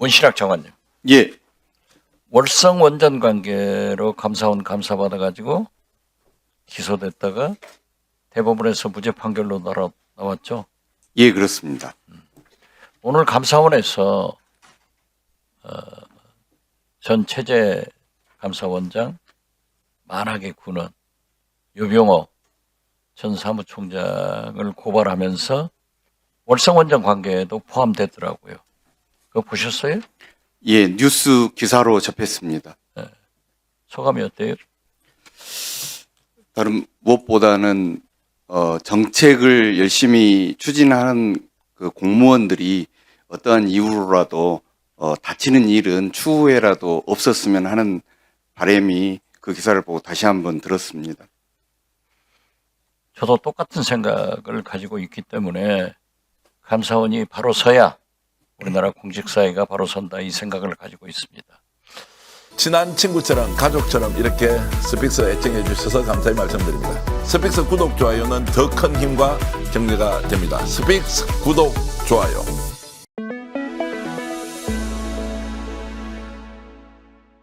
원신학 장관님. 예, 월성 원전 관계로 감사원 감사받아 가지고 기소됐다가 대법원에서 무죄 판결로 나라, 나왔죠. 예, 그렇습니다. 오늘 감사원에서 어, 전 체제 감사원장 만하게 구는 유병호 전 사무총장을 고발하면서 월성 원전 관계에도 포함됐더라고요. 그거 보셨어요? 예, 뉴스 기사로 접했습니다. 소감이 어때요? 다른 무엇보다는 어, 정책을 열심히 추진하는 그 공무원들이 어떠한 이유로라도 어, 다치는 일은 추후에라도 없었으면 하는 바람이 그 기사를 보고 다시 한번 들었습니다. 저도 똑같은 생각을 가지고 있기 때문에 감사원이 바로 서야 우리나라 공직사회가 바로 선다 이 생각을 가지고 있습니다. 친한 친구처럼 가족처럼 이렇게 스픽스 애청해 주셔서 감사히 말씀드립니다. 스픽스 구독 좋아요는 더 큰 힘과 격려가 됩니다. 스픽스 구독 좋아요.